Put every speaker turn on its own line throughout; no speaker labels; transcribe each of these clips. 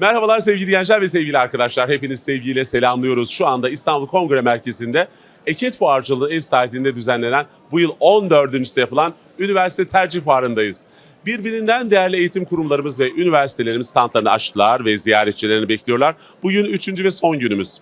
Merhabalar sevgili gençler ve sevgili arkadaşlar. Hepiniz sevgiyle selamlıyoruz. Şu anda İstanbul Kongre Merkezi'nde Eket Fuarcılığı ev sahipliğinde düzenlenen bu yıl 14.sü yapılan Üniversite Tercih Fuarı'ndayız. Birbirinden değerli eğitim kurumlarımız ve üniversitelerimiz standlarını açtılar ve ziyaretçilerini bekliyorlar. Bugün üçüncü ve son günümüz.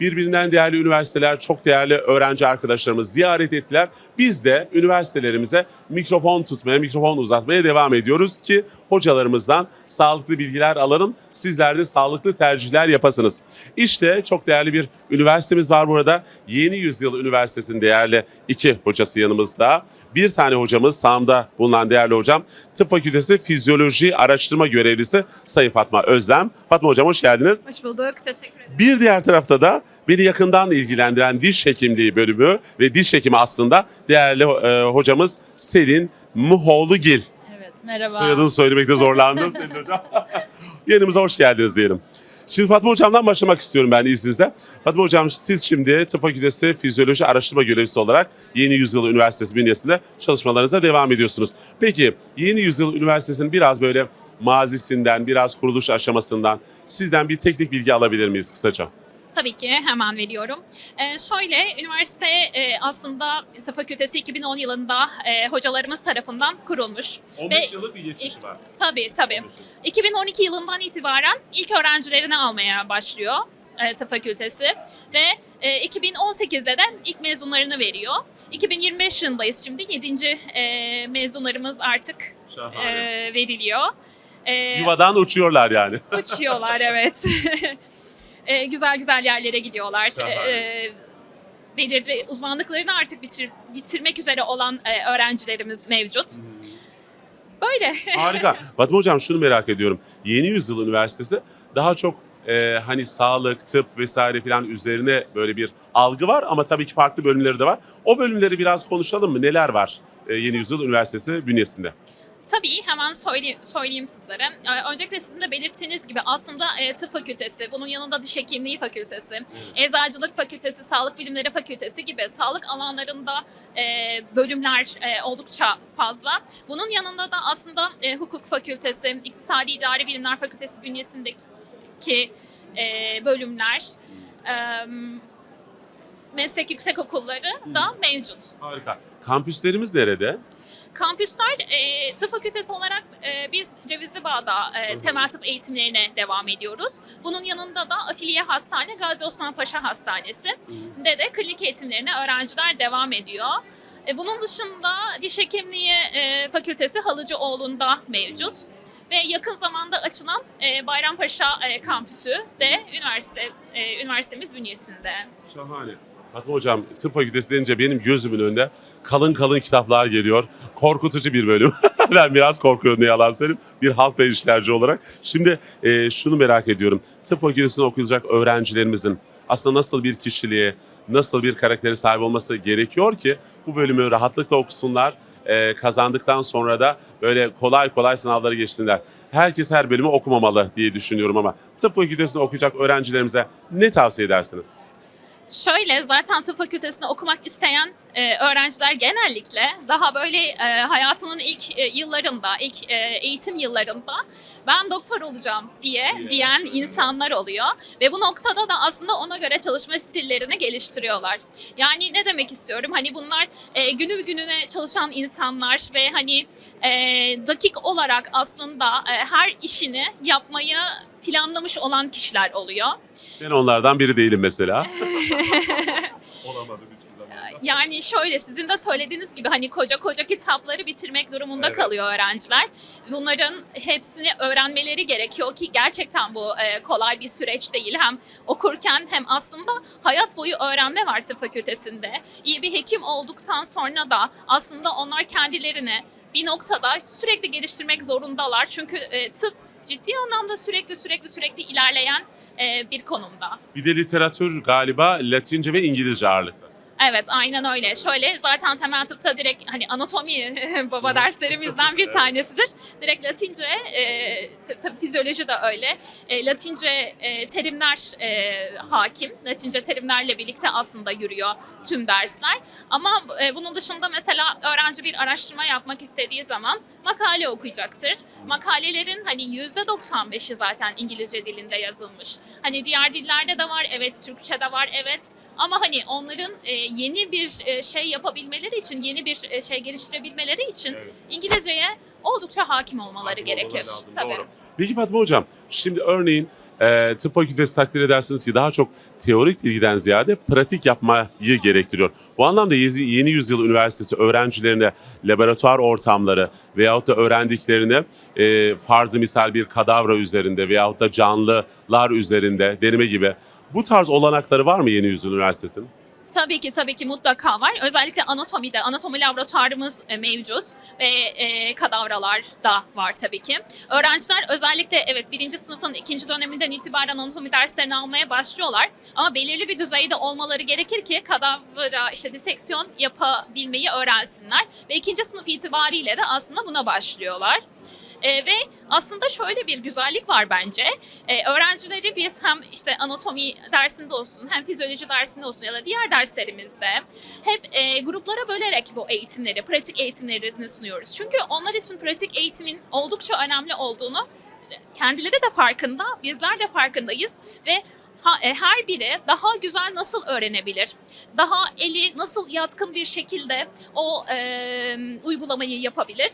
Birbirinden değerli üniversiteler, çok değerli öğrenci arkadaşlarımız ziyaret ettiler. Biz de üniversitelerimize mikrofon tutmaya, mikrofon uzatmaya devam ediyoruz ki hocalarımızdan sağlıklı bilgiler alalım. Sizler de sağlıklı tercihler yapasınız. İşte çok değerli bir üniversitemiz var burada. Yeni Yüzyıl Üniversitesi'nin değerli iki hocası yanımızda. Bir tane hocamız sağımda bulunan değerli hocam. Tıp Fakültesi Fizyoloji Araştırma Görevlisi Sayın Fatma Özlem. Fatma hocam hoş geldiniz.
Hoş bulduk. Teşekkür ederim.
Bir diğer tarafta da beni yakından ilgilendiren diş hekimliği bölümü ve diş hekimi aslında değerli e, hocamız Selin Muhoğlugil.
Evet, merhaba.
Soyadını söylemekte zorlandım Selin hocam. Yanımıza hoş geldiniz diyelim. Şimdi Fatma hocamdan başlamak istiyorum ben izninizle. Fatma hocam siz şimdi Tıp Fakültesi Fizyoloji Araştırma Görevlisi olarak Yeni Yüzyıl Üniversitesi bünyesinde çalışmalarınıza devam ediyorsunuz. Peki Yeni Yüzyıl Üniversitesi'nin biraz böyle mazisinden, biraz kuruluş aşamasından sizden bir teknik bilgi alabilir miyiz kısaca?
Tabii ki hemen veriyorum. Ee, şöyle, üniversite e, aslında Tıp Fakültesi 2010 yılında e, hocalarımız tarafından kurulmuş.
15 yıllık bir geçmişi var.
Tabii tabii. 2012 yılından itibaren ilk öğrencilerini almaya başlıyor e, Tıp Fakültesi ve e, 2018'de de ilk mezunlarını veriyor. 2025 yılındayız şimdi. 7. E, mezunlarımız artık
Şahane.
e, veriliyor. E,
Yuvadan uçuyorlar yani.
Uçuyorlar evet. E, güzel güzel yerlere gidiyorlar.
Şahane.
E, belirli uzmanlıklarını artık bitir, bitirmek üzere olan e, öğrencilerimiz mevcut. Böyle.
Harika. Fatma Hocam şunu merak ediyorum. Yeni Yüzyıl Üniversitesi daha çok e, hani sağlık, tıp vesaire filan üzerine böyle bir algı var ama tabii ki farklı bölümleri de var. O bölümleri biraz konuşalım mı? Neler var e, Yeni Yüzyıl Üniversitesi bünyesinde?
Tabii hemen söyleyeyim, söyleyeyim sizlere. E, Öncelikle sizin de belirttiğiniz gibi aslında e, tıp fakültesi, bunun yanında diş hekimliği fakültesi, eczacılık fakültesi, sağlık bilimleri fakültesi gibi sağlık alanlarında e, bölümler e, oldukça fazla. Bunun yanında da aslında hukuk fakültesi, iktisadi idari bilimler fakültesi bünyesindeki bölümler, e, meslek yüksek okulları da mevcut.
Harika. Kampüslerimiz nerede?
Kampüsler e, tıp fakültesi olarak e, biz Cevizli Bağ'da e, temel tıp eğitimlerine devam ediyoruz. Bunun yanında da Afiliye Hastane Gazi Osman Paşa Hastanesi de de klinik eğitimlerine öğrenciler devam ediyor. E, bunun dışında diş hekimliği e, fakültesi Halıcıoğlu'nda mevcut. Ve yakın zamanda açılan e, Bayrampaşa e, kampüsü de üniversite e, üniversitemiz bünyesinde.
Şahane. Fatma Hocam tıp fakültesi denince benim gözümün önünde kalın kalın kitaplar geliyor. Korkutucu bir bölüm. ben biraz korkuyorum ne yalan söyleyeyim. Bir halk ve işlerci olarak. Şimdi e, şunu merak ediyorum. Tıp fakültesinde okuyacak öğrencilerimizin aslında nasıl bir kişiliğe, nasıl bir karaktere sahip olması gerekiyor ki bu bölümü rahatlıkla okusunlar. e, kazandıktan sonra da böyle kolay kolay sınavları geçsinler. Herkes her bölümü okumamalı diye düşünüyorum ama tıp fakültesinde okuyacak öğrencilerimize ne tavsiye edersiniz?
Şöyle zaten tıp fakültesinde okumak isteyen e, öğrenciler genellikle daha böyle e, hayatının ilk e, yıllarında, ilk e, eğitim yıllarında ben doktor olacağım diye
Diye,
diyen insanlar oluyor ve bu noktada da aslında ona göre çalışma stillerini geliştiriyorlar. Yani ne demek istiyorum? Hani bunlar e, günü gününe çalışan insanlar ve hani e, dakik olarak aslında e, her işini yapmayı planlamış olan kişiler oluyor.
Ben onlardan biri değilim mesela. Olamadım hiçbir zaman.
Yani şöyle sizin de söylediğiniz gibi hani koca koca kitapları bitirmek durumunda
Evet.
kalıyor öğrenciler. Bunların hepsini öğrenmeleri gerekiyor ki gerçekten bu e, kolay bir süreç değil. Hem okurken hem aslında hayat boyu öğrenme var tıp fakültesinde. İyi bir hekim olduktan sonra da aslında onlar kendilerini bir noktada sürekli geliştirmek zorundalar. Çünkü e, tıp ciddi anlamda sürekli sürekli sürekli ilerleyen bir konumda.
Bir de literatür galiba Latince ve İngilizce ağırlıklı.
Evet aynen öyle. Şöyle zaten temel tıpta direkt hani anatomi baba derslerimizden bir tanesidir. Direkt Latince, e, tabii fizyoloji de öyle. E, Latince e, terimler e, hakim. Latince terimlerle birlikte aslında yürüyor tüm dersler. Ama e, bunun dışında mesela öğrenci bir araştırma yapmak istediği zaman makale okuyacaktır. Makalelerin hani %95'i zaten İngilizce dilinde yazılmış. Hani diğer dillerde de var, evet Türkçe'de var, evet. Ama hani onların e, yeni bir e, şey yapabilmeleri için, yeni bir e, şey geliştirebilmeleri için
Evet.
İngilizceye oldukça hakim olmaları
Hakim
gerekir.
olmaları lazım,
Tabii.
doğru. Peki Fatma Hocam, şimdi örneğin e, tıp fakültesi takdir edersiniz ki daha çok teorik bilgiden ziyade pratik yapmayı gerektiriyor. Bu anlamda Yeni Yeni Yüzyıl Üniversitesi öğrencilerine laboratuvar ortamları veyahut da öğrendiklerini e, farzı misal bir kadavra üzerinde veyahut da canlılar üzerinde deneme gibi bu tarz olanakları var mı Yeni Yüzyıl Üniversitesi'nin?
Tabii ki tabii ki mutlaka var. Özellikle anatomide anatomi laboratuvarımız e, mevcut ve e, kadavralar da var tabii ki. Öğrenciler özellikle evet birinci sınıfın ikinci döneminden itibaren anatomi derslerini almaya başlıyorlar. Ama belirli bir düzeyde olmaları gerekir ki kadavra işte diseksiyon yapabilmeyi öğrensinler. Ve ikinci sınıf itibariyle de aslında buna başlıyorlar. E, ve aslında şöyle bir güzellik var bence. E, öğrencileri biz hem işte anatomi dersinde olsun hem fizyoloji dersinde olsun ya da diğer derslerimizde hep e, gruplara bölerek bu eğitimleri, pratik eğitimlerini sunuyoruz. Çünkü onlar için pratik eğitimin oldukça önemli olduğunu kendileri de farkında, bizler de farkındayız ve her biri daha güzel nasıl öğrenebilir, daha eli nasıl yatkın bir şekilde o e, uygulamayı yapabilir.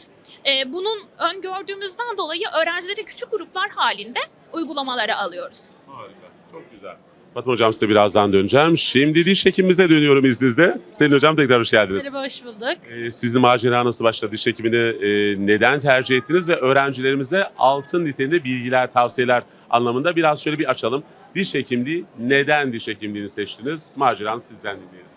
E, bunun öngördüğümüzden dolayı öğrencileri küçük gruplar halinde uygulamalara alıyoruz.
Harika, çok güzel. Fatma Hocam size birazdan döneceğim. Şimdi diş hekimimize dönüyorum izninizle. Selin Hocam tekrar hoş geldiniz.
Merhaba, hoş bulduk.
Ee, sizin macera nasıl başladı? Diş hekimini e, neden tercih ettiniz ve öğrencilerimize altın niteliğinde bilgiler, tavsiyeler anlamında biraz şöyle bir açalım. Diş hekimliği, neden diş hekimliğini seçtiniz? Maceranı sizden dinleyelim.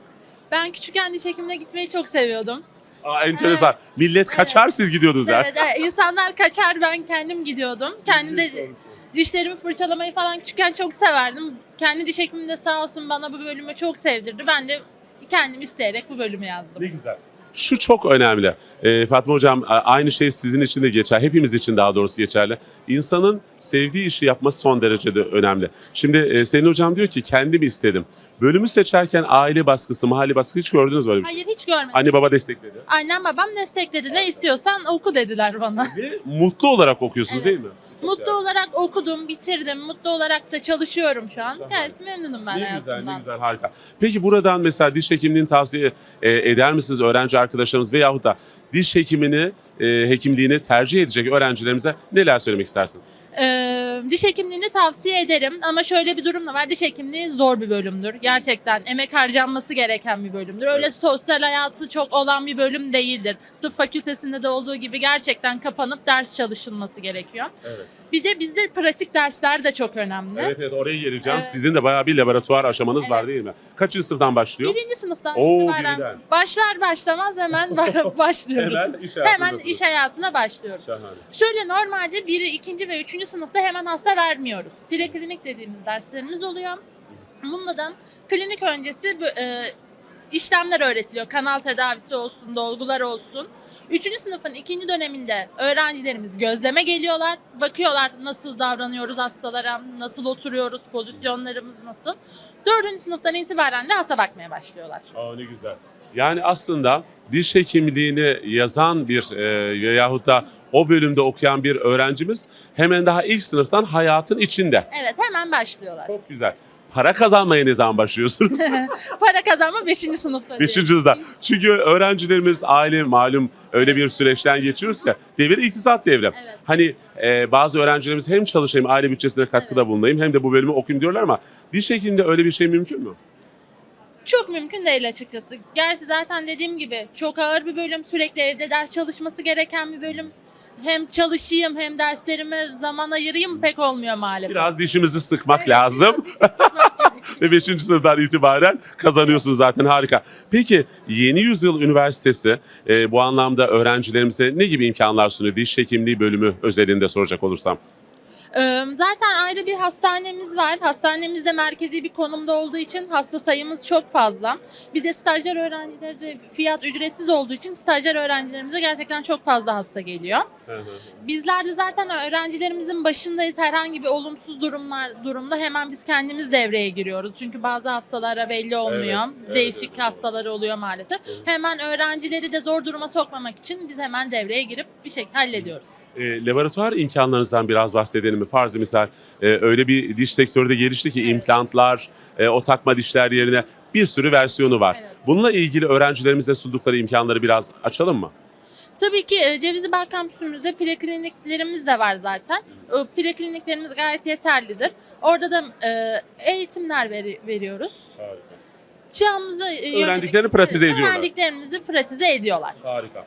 Ben küçükken diş hekimine gitmeyi çok seviyordum.
Aa, enteresan. Millet kaçar siz gidiyordunuz.
Evet, evet, insanlar kaçar, ben kendim gidiyordum. Kendim de dişlerimi fırçalamayı falan küçükken çok severdim. Kendi diş hekimim de sağ olsun bana bu bölümü çok sevdirdi. Ben de kendim isteyerek bu bölümü yazdım.
Ne güzel. Şu çok önemli. Ee, Fatma Hocam aynı şey sizin için de geçer. Hepimiz için daha doğrusu geçerli. İnsanın sevdiği işi yapması son derecede önemli. Şimdi e, Selin Hocam diyor ki kendim istedim. Bölümü seçerken aile baskısı, mahalle baskısı hiç gördünüz mü böyle bir şey?
Hayır hiç görmedim.
Anne baba destekledi.
Annem babam destekledi. Ne istiyorsan oku dediler bana.
Ve mutlu olarak okuyorsunuz
Evet.
değil mi?
Mutlu
yani.
olarak okudum, bitirdim. Mutlu olarak da çalışıyorum şu an.
Şahane.
Evet memnunum ben
Ne güzel,
hayatımdan.
ne güzel, harika. Peki buradan mesela diş hekimliğini tavsiye e, eder misiniz öğrenci arkadaşlarımız veyahut da diş hekimini, e, hekimliğini tercih edecek öğrencilerimize neler söylemek istersiniz?
Ee, diş hekimliğini tavsiye ederim ama şöyle bir durum da var. Diş hekimliği zor bir bölümdür. Gerçekten emek harcanması gereken bir bölümdür. Öyle sosyal hayatı çok olan bir bölüm değildir. Tıp fakültesinde de olduğu gibi gerçekten kapanıp ders çalışılması gerekiyor.
Evet.
Bir de bizde pratik dersler de çok önemli.
Evet evet oraya geleceğim.
Evet.
Sizin de bayağı bir laboratuvar aşamanız var
Evet.
değil mi? Kaçıncı sınıftan başlıyor?
Birinci sınıftan
Oo,
itibaren
birden.
başlar başlamaz hemen ba- başlıyoruz.
Hemen iş
Hemen iş hayatına başlıyoruz.
Şahane.
Şöyle normalde biri, ikinci ve üçüncü sınıfta hemen hasta vermiyoruz. Preklinik dediğimiz derslerimiz oluyor. Bunda da klinik öncesi e, işlemler öğretiliyor. Kanal tedavisi olsun, dolgular olsun. Üçüncü sınıfın ikinci döneminde öğrencilerimiz gözleme geliyorlar. Bakıyorlar nasıl davranıyoruz hastalara, nasıl oturuyoruz, pozisyonlarımız nasıl. Dördüncü sınıftan itibaren de hasta bakmaya başlıyorlar.
Aa ne güzel. Yani aslında diş hekimliğini yazan bir e, veyahut da o bölümde okuyan bir öğrencimiz hemen daha ilk sınıftan hayatın içinde.
Evet hemen başlıyorlar.
Çok güzel. Para kazanmaya ne zaman başlıyorsunuz?
Para kazanma beşinci sınıfta. diyelim.
Beşinci yılda. Çünkü öğrencilerimiz aile malum öyle bir süreçten geçiyoruz ki devir iktisat devri.
Evet.
Hani e, bazı öğrencilerimiz hem çalışayım aile bütçesine katkıda bulunayım hem de bu bölümü okuyayım diyorlar ama diş hekimliğinde öyle bir şey mümkün mü?
Çok mümkün değil açıkçası. Gerçi zaten dediğim gibi çok ağır bir bölüm. Sürekli evde ders çalışması gereken bir bölüm. Hem çalışayım hem derslerime zaman ayırayım pek olmuyor maalesef.
Biraz dişimizi sıkmak
Evet,
lazım.
biraz diş sıkmak gerekiyor.
Ve 5. sınıftan itibaren kazanıyorsunuz zaten harika. Peki Yeni Yüzyıl Üniversitesi e, bu anlamda öğrencilerimize ne gibi imkanlar sunuyor? Diş hekimliği bölümü özelinde soracak olursam.
Ee, Zaten ayrı bir hastanemiz var. Hastanemiz de merkezi bir konumda olduğu için hasta sayımız çok fazla. Bir de stajyer öğrencileri de fiyat ücretsiz olduğu için stajyer öğrencilerimize gerçekten çok fazla hasta geliyor. Bizler de zaten öğrencilerimizin başındayız. Herhangi bir olumsuz durumlar durumda hemen biz kendimiz devreye giriyoruz. Çünkü bazı hastalara belli olmuyor.
Evet, evet,
Değişik
evet.
hastaları oluyor maalesef.
Evet.
Hemen öğrencileri de zor duruma sokmamak için biz hemen devreye girip bir şekilde hallediyoruz.
E, laboratuvar imkanlarınızdan biraz bahsedelim? Farzı misal e, öyle bir diş sektörü de gelişti ki
Evet.
implantlar, e, o takma dişler yerine bir sürü versiyonu var.
Evet.
Bununla ilgili öğrencilerimize sundukları imkanları biraz açalım mı?
Tabii ki e, Cevizli Bağ kampüsümüzde prekliniklerimiz de var zaten. Prekliniklerimiz gayet yeterlidir. Orada da e, eğitimler veri- veriyoruz. Çağımızda e,
Öğrendiklerini pratize ediyorlar.
Öğrendiklerimizi pratize ediyorlar.
Harika.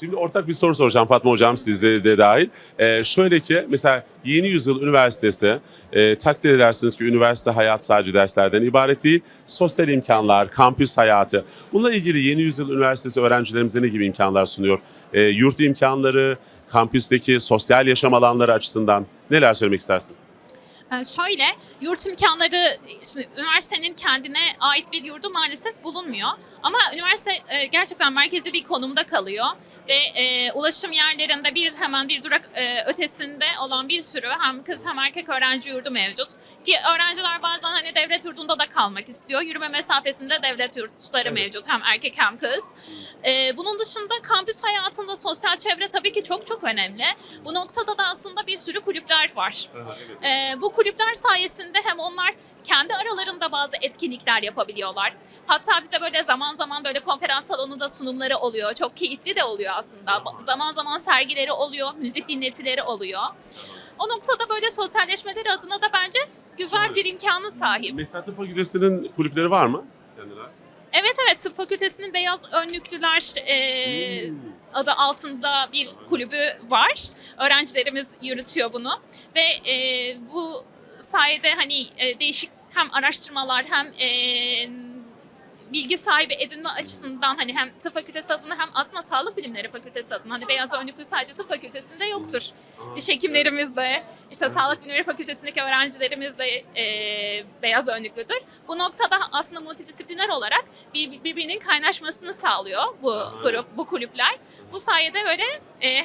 Şimdi ortak bir soru soracağım Fatma Hocam sizde de dahil. Ee, şöyle ki mesela Yeni Yüzyıl Üniversitesi e, takdir edersiniz ki üniversite hayat sadece derslerden ibaret değil. Sosyal imkanlar, kampüs hayatı. Bununla ilgili Yeni Yüzyıl Üniversitesi öğrencilerimize ne gibi imkanlar sunuyor? E, yurt imkanları, kampüsteki sosyal yaşam alanları açısından neler söylemek istersiniz?
Ee, Şöyle, yurt imkanları, şimdi üniversitenin kendine ait bir yurdu maalesef bulunmuyor. Ama üniversite e, gerçekten merkezi bir konumda kalıyor ve e, ulaşım yerlerinde bir hemen bir durak e, ötesinde olan bir sürü hem kız hem erkek öğrenci yurdu mevcut. Ki öğrenciler bazen hani devlet yurdunda da kalmak istiyor. Yürüme mesafesinde devlet yurtları
Evet.
mevcut hem erkek hem kız. E, bunun dışında kampüs hayatında sosyal çevre tabii ki çok çok önemli. Bu noktada da aslında bir sürü kulüpler var. Ee, bu kulüpler sayesinde hem onlar kendi aralarında bazı etkinlikler yapabiliyorlar. Hatta bize böyle zaman zaman böyle konferans salonunda sunumları oluyor. Çok keyifli de oluyor aslında. Zaman zaman sergileri oluyor, müzik dinletileri oluyor. O noktada böyle sosyalleşmeleri adına da bence güzel bir imkanın sahip.
Mesela Tıp Fakültesi'nin kulüpleri var mı? Kendiler.
Evet evet tıp fakültesinin beyaz önlüklüler e,
Hmm.
adı altında bir kulübü var. Öğrencilerimiz yürütüyor bunu ve e, bu sayede hani e, değişik hem araştırmalar hem e, bilgi sahibi edinme açısından hani hem tıp fakültesi adına hem aslında sağlık bilimleri fakültesi adına hani beyaz önlüklü sadece tıp fakültesinde yoktur. Diş hekimlerimiz de işte sağlık bilimleri fakültesindeki öğrencilerimiz de e, beyaz önlüklüdür. Bu noktada aslında multidisipliner olarak bir, birbirinin kaynaşmasını sağlıyor bu grup, bu kulüpler. Bu sayede böyle e,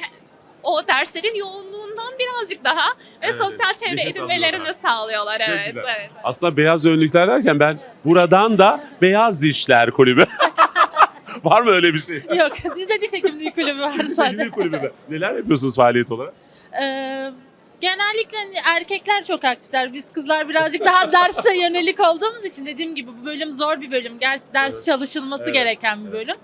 o derslerin yoğunluğundan birazcık daha ve
Evet,
sosyal çevre
nefes
edinmelerini
alıyorlar.
sağlıyorlar.
Çok
Evet,
güzel.
evet.
Aslında beyaz önlükler derken ben buradan da beyaz dişler kulübü. var mı öyle bir şey?
Yok bizde diş hekimliği kulübü var
Sevgili
zaten.
kulübü mü? Neler yapıyorsunuz faaliyet olarak?
Ee, genellikle hani erkekler çok aktifler. Biz kızlar birazcık daha derse yönelik olduğumuz için dediğim gibi bu bölüm zor bir bölüm. Gerçi ders
Evet.
çalışılması
Evet.
gereken bir bölüm.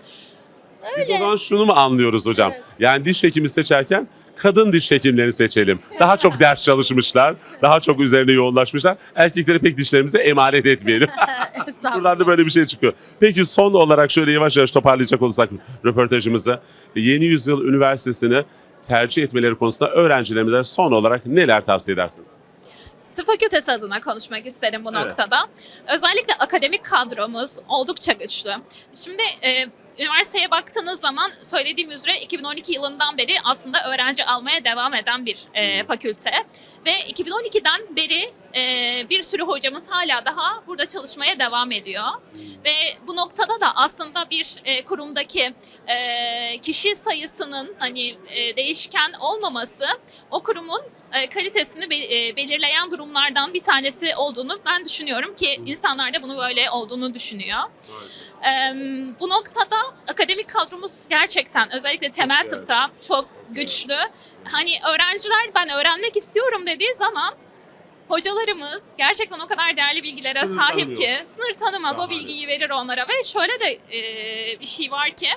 Biz o zaman şunu mu anlıyoruz hocam?
Evet.
Yani diş hekimi seçerken kadın diş hekimlerini seçelim. Daha çok ders çalışmışlar, daha çok üzerine yoğunlaşmışlar. Erkeklere pek dişlerimize emanet etmeyelim.
Estağfurullah.
Buradan da böyle bir şey çıkıyor. Peki son olarak şöyle yavaş yavaş toparlayacak olursak röportajımızı. Yeni Yüzyıl Üniversitesi'ni tercih etmeleri konusunda öğrencilerimize son olarak neler tavsiye edersiniz?
Tıp fakültesi adına konuşmak isterim bu
Evet.
noktada. Özellikle akademik kadromuz oldukça güçlü. Şimdi e, üniversiteye baktığınız zaman söylediğim üzere 2012 yılından beri aslında öğrenci almaya devam eden bir e, fakülte. Ve 2012'den beri e, bir sürü hocamız hala daha burada çalışmaya devam ediyor. Ve bu noktada da aslında bir e, kurumdaki e, kişi sayısının hani e, değişken olmaması o kurumun kalitesini be- e, belirleyen durumlardan bir tanesi olduğunu ben düşünüyorum ki insanlar da bunu böyle olduğunu düşünüyor. E, bu noktada akademik kadromuz gerçekten özellikle temel tıpta çok güçlü. Hani öğrenciler ben öğrenmek istiyorum dediği zaman hocalarımız gerçekten o kadar değerli bilgilere
Sınır
sahip
tanımıyor.
ki sınır tanımaz
Şahane.
o bilgiyi verir onlara ve şöyle de e, bir şey var ki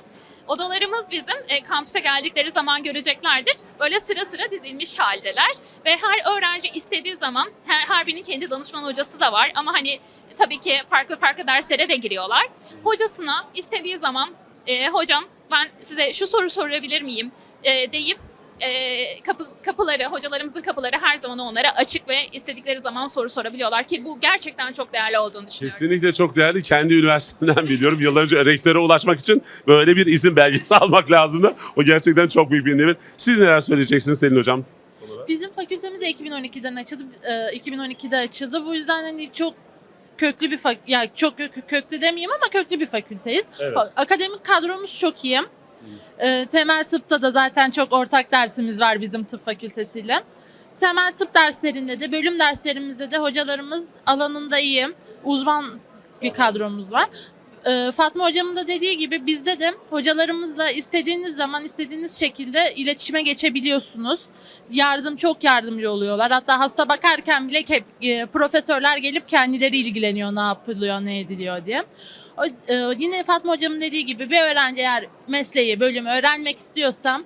Odalarımız bizim e, kampüse geldikleri zaman göreceklerdir. Böyle sıra sıra dizilmiş haldeler ve her öğrenci istediği zaman her birinin kendi danışman hocası da var ama hani tabii ki farklı farklı derslere de giriyorlar. Hocasına istediği zaman e, hocam ben size şu soru sorabilir miyim e, deyip e, kapı, kapıları, hocalarımızın kapıları her zaman onlara açık ve istedikleri zaman soru sorabiliyorlar ki bu gerçekten çok değerli olduğunu düşünüyorum.
Kesinlikle çok değerli. Kendi üniversitemden biliyorum. Yıllar önce rektöre ulaşmak için böyle bir izin belgesi almak lazımdı. O gerçekten çok büyük bir nimet. Siz neler söyleyeceksiniz Selin Hocam?
bizim fakültemiz de 2012'den açıldı. e, 2012'de açıldı. Bu yüzden hani çok köklü bir fak ya çok kök- köklü demeyeyim ama köklü bir fakülteyiz.
Evet.
Akademik kadromuz çok iyi. Ee, temel tıpta da zaten çok ortak dersimiz var bizim tıp fakültesiyle. Temel tıp derslerinde de bölüm derslerimizde de hocalarımız alanında iyi. Uzman bir kadromuz var. Ee, Fatma hocamın da dediği gibi bizde de hocalarımızla istediğiniz zaman istediğiniz şekilde iletişime geçebiliyorsunuz. Yardım çok yardımcı oluyorlar. Hatta hasta bakarken bile ke- e, profesörler gelip kendileri ilgileniyor ne yapılıyor ne ediliyor diye. O, e, yine Fatma hocamın dediği gibi bir öğrenci eğer mesleği, bölümü öğrenmek istiyorsam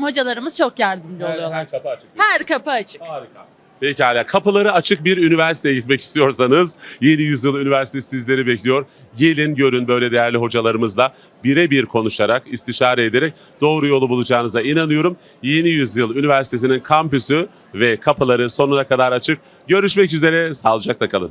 hocalarımız çok yardımcı oluyorlar.
kapı açık.
Her kapı açık.
Harika. Pekala. Kapıları açık bir üniversiteye gitmek istiyorsanız Yeni Yüzyıl Üniversitesi sizleri bekliyor. Gelin görün böyle değerli hocalarımızla birebir konuşarak, istişare ederek doğru yolu bulacağınıza inanıyorum. Yeni Yüzyıl Üniversitesi'nin kampüsü ve kapıları sonuna kadar açık. Görüşmek üzere. Sağlıcakla kalın.